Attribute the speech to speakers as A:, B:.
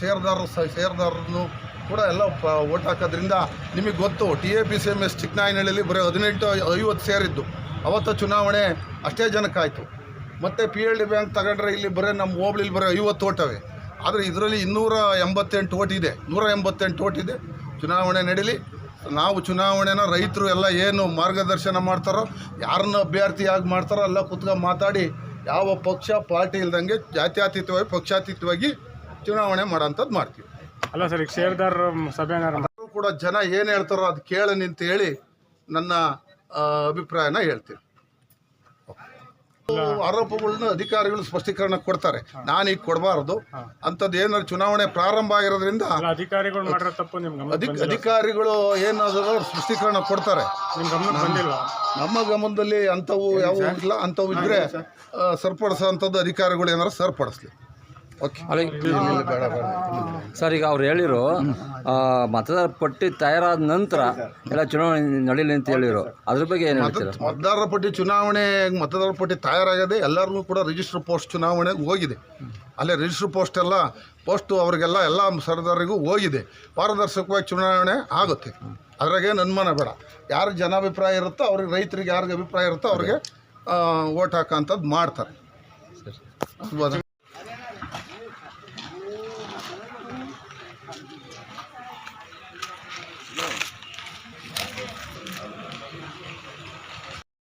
A: ಷೇರ್ದಾರರು ಸಹ ಕೂಡ ಎಲ್ಲ ಓಟ್ ಹಾಕೋದ್ರಿಂದ ನಿಮಗೆ ಗೊತ್ತು T A P C M S ಚಿಕ್ಕನಾಯನಹಳ್ಳಿಲಿ ಬರೀ ಹದಿನೆಂಟು, ಐವತ್ತು ಸೇರಿದ್ದು. ಅವತ್ತು ಚುನಾವಣೆ ಅಷ್ಟೇ ಜನಕ್ಕಾಯಿತು ಮತ್ತು ಪಿ ಎಲ್ ಡಿ ಬ್ಯಾಂಕ್ ತಗೊಂಡ್ರೆ ಇಲ್ಲಿ ಬರೀ ನಮ್ಮ ಹೋಬಳಿಲಿ ಬರೀ ಐವತ್ತು ಓಟವೇ. ಆದರೆ ಇದರಲ್ಲಿ ಇನ್ನೂರ ಎಂಬತ್ತೆಂಟು ಓಟ್ ಇದೆ. ನೂರ ಎಂಬತ್ತೆಂಟು ಓಟ್ ಇದೆ. ಚುನಾವಣೆ ನಡೀಲಿ. ನಾವು ಚುನಾವಣೆನ ರೈತರು ಎಲ್ಲ ಏನು ಮಾರ್ಗದರ್ಶನ ಮಾಡ್ತಾರೋ, ಯಾರನ್ನ ಅಭ್ಯರ್ಥಿಯಾಗಿ ಮಾಡ್ತಾರೋ ಎಲ್ಲ ಕುತ್ಕೊಂಡು ಮಾತಾಡಿ, ಯಾವ ಪಕ್ಷ ಪಾರ್ಟಿ ಇಲ್ದಂಗೆ ಜಾತ್ಯಾತೀತವಾಗಿ, ಪಕ್ಷಾತೀತವಾಗಿ ಚುನಾವಣೆ ಮಾಡೋಂಥದ್ದು ಮಾಡ್ತೀವಿ.
B: ಅಲ್ಲ ಸರ್ ಈಗ ಷೇರ್ದಾರರ ಸಭೆ
A: ಎಲ್ಲರೂ ಕೂಡ ಜನ ಏನು ಹೇಳ್ತಾರೋ ಅದು ಕೇಳನಿ ಅಂತ ಹೇಳಿ ನನ್ನ ಆ, ಅಭಿಪ್ರಾಯನ ಹೇಳ್ತೀನಿ ಆರೋಪಗಳನ್ನ ಅಧಿಕಾರಿಗಳು ಸ್ಪಷ್ಟೀಕರಣ ಕೊಡ್ತಾರೆ. ನಾನು ಈಗ ಕೊಡಬಾರ್ದು. ಅಂಥದ್ದು ಏನಾದ್ರು ಚುನಾವಣೆ ಪ್ರಾರಂಭ ಆಗಿರೋದ್ರಿಂದ
B: ಅಲ್ಲ ಅಧಿಕಾರಿಗಳು ಮಾಡಿರೋ ತಪ್ಪು ನಿಮ್ ಗಮನ
A: ಅಧಿಕ ಅಧಿಕಾರಿಗಳು ಏನಾದರೂ ಸ್ಪಷ್ಟೀಕರಣ ಕೊಡ್ತಾರೆ.
B: ನಿಮ್ ಗಮನಕ್ಕೆ ಬಂದಿಲ್ಲ.
A: ನಮ್ಮ ಗಮನದಲ್ಲಿ ಅಂಥವು ಯಾವ ಇಲ್ಲ. ಅಂಥವು ಇದ್ದರೆ ಸರಿಪಡಿಸೋಂಥದ್ದು ಅಧಿಕಾರಿಗಳು ಏನಾರು ಸರಿಪಡಿಸ್ಲಿ.
C: ಸರ್ ಈಗ ಅವ್ರು ಹೇಳಿರು ಮತದಾರ ಪಟ್ಟಿ ತಯಾರಾದ ನಂತರ ಎಲ್ಲ ಚುನಾವಣೆ ನಡೀಲಿ ಅಂತ ಹೇಳಿರು. ಅದ್ರ ಬಗ್ಗೆ ಏನು ಹೇಳ್ತೀರಾ?
A: ಮತದಾರರ ಪಟ್ಟಿ ಚುನಾವಣೆ ಮತದಾರರ ಪಟ್ಟಿ ತಯಾರಾಗದೆ ಎಲ್ಲರಿಗೂ ಕೂಡ ರಿಜಿಸ್ಟರ್ ಪೋಸ್ಟ್ ಚುನಾವಣೆಗೆ ಹೋಗಿದೆ. ಅಲ್ಲೇ ರಿಜಿಸ್ಟರ್ ಪೋಸ್ಟ್ ಎಲ್ಲ ಪೋಸ್ಟು ಅವರಿಗೆಲ್ಲ ಎಲ್ಲ ಸರ್ದಾರಿಗೂ ಹೋಗಿದೆ. ಪಾರದರ್ಶಕವಾಗಿ ಚುನಾವಣೆ ಆಗುತ್ತೆ. ಅದ್ರಾಗೇನು ಅನುಮಾನ ಬೇಡ. ಯಾರು ಜನಾಭಿಪ್ರಾಯ ಇರುತ್ತೋ ಅವ್ರಿಗೆ ರೈತರಿಗೆ ಯಾರಿಗೆ ಅಭಿಪ್ರಾಯ ಇರುತ್ತೋ ಅವ್ರಿಗೆ ಓಟ್ ಹಾಕೋಂಥದ್ದು ಮಾಡ್ತಾರೆ?